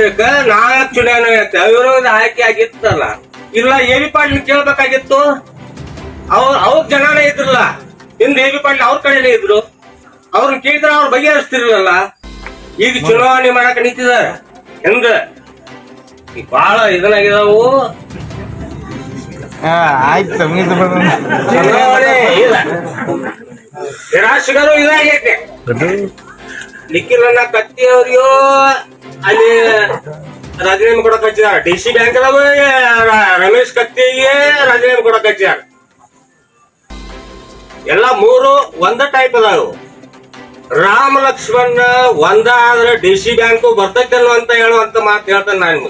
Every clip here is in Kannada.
ಡಿಸ್ಟ್ರಿಕ್ಟ್ ನಾಲ್ಕು ಚುನಾವಣೆ ಐತೆ ಅವಿರೋಧ ಆಯ್ಕೆ ಆಗಿತ್ತಲ್ಲ. ಇಲ್ಲ ಎ ಬಿ ಪಾಟೀಲ್ ಕೇಳ್ಬೇಕಾಗಿತ್ತು? ಅವ್ರ ಅವ್ರ ಜನನೇ ಇದ್ರಲ್ಲ. ಹಿಂದೆ ಎ ಬಿ ಪಾಟೀಲ್ ಅವ್ರ ಕಡೆನೇ ಇದ್ರು. ಅವ್ರನ್ನ ಕೇಳಿದ್ರೆ ಅವ್ರ ಬಗೆಹರಿಸ್ತಿರ್ಲಿಲ್ಲ. ಈಗ ಚುನಾವಣೆ ಮಾಡಕ್ ನಿಂತಿದಾರ. ಹೆಂಗ? ಈಗ ಬಾಳ ಇದನ್ನಾಗಿದಾವು ನಿಖಿಲ್ ಆಯ್ತು ಚುನಾವಣೆ ಇಲ್ಲ. ನಿರಾಶಕರು ಇದಾಗೈತೆ. ನಿಖಿಲನ್ನ ಕತ್ತಿ ಅವ್ರಿಗೂ ಅಲ್ಲಿ ರಾಜೀನಾಮೆ ಕೊಡಕ್ ಹಚ್ಚಿದಾರ. ಡಿ ಸಿ ಬ್ಯಾಂಕ್ ರಮೇಶ್ ಕತ್ತಿಗೆ ರಾಜೀನಾಮೆ ಕೊಡಕ್ ಹಚ್ಚಿದಾರ. ಎಲ್ಲ ಮೂರು ಒಂದ ಟೈಪ್ ಅದಾವು. ರಾಮ ಲಕ್ಷ್ಮಣ್ ಒಂದ ಆದ್ರೆ ಡಿ ಸಿ ಬ್ಯಾಂಕ್ ಬರ್ತೈತೆ ಅಂತ ಹೇಳುವಂತ ಮಾತು ಹೇಳ್ತೇನೆ ನಾನು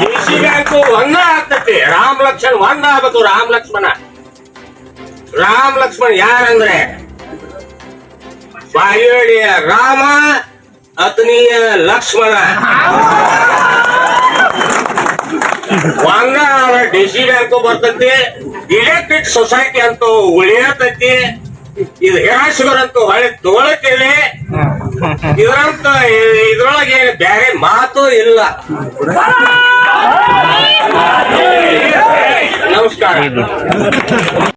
ಡಿ ಸಿ ಬ್ಯಾಂಕ್ ಒಂದ ಆಗ್ತತಿ. ರಾಮ ಲಕ್ಷ್ಮಣ್ ಒಂದ ಆಗ್ಬೇಕು, ರಾಮ ಲಕ್ಷ್ಮಣ. ರಾಮ ಲಕ್ಷ್ಮಣ್ ಯಾರಂದ್ರೆ? ಬಾಯಿ ರಾಮ ಅತನಿಯ ಲಕ್ಷ್ಮಣ. ವಾಂಗ ಡಿ ಸಿ ಬ್ಯಾಂಕ್ ಬರ್ತೈತಿ ಇಲೆಕ್ಟ್ರಿಕ್ ಸೊಸೈಟಿ ಅಂತೂ ಉಳಿಯತೈತಿ. ಇದು ಹಿರಾಶುಗರ್ ಅಂತೂ ಹೊಳೆ ತಗೊಳತಿದೆ ಇದ್ರಂತ ಇದ್ರೊಳಗೆ ಬೇರೆ ಮಾತು ಇಲ್ಲ. ನಮಸ್ಕಾರ.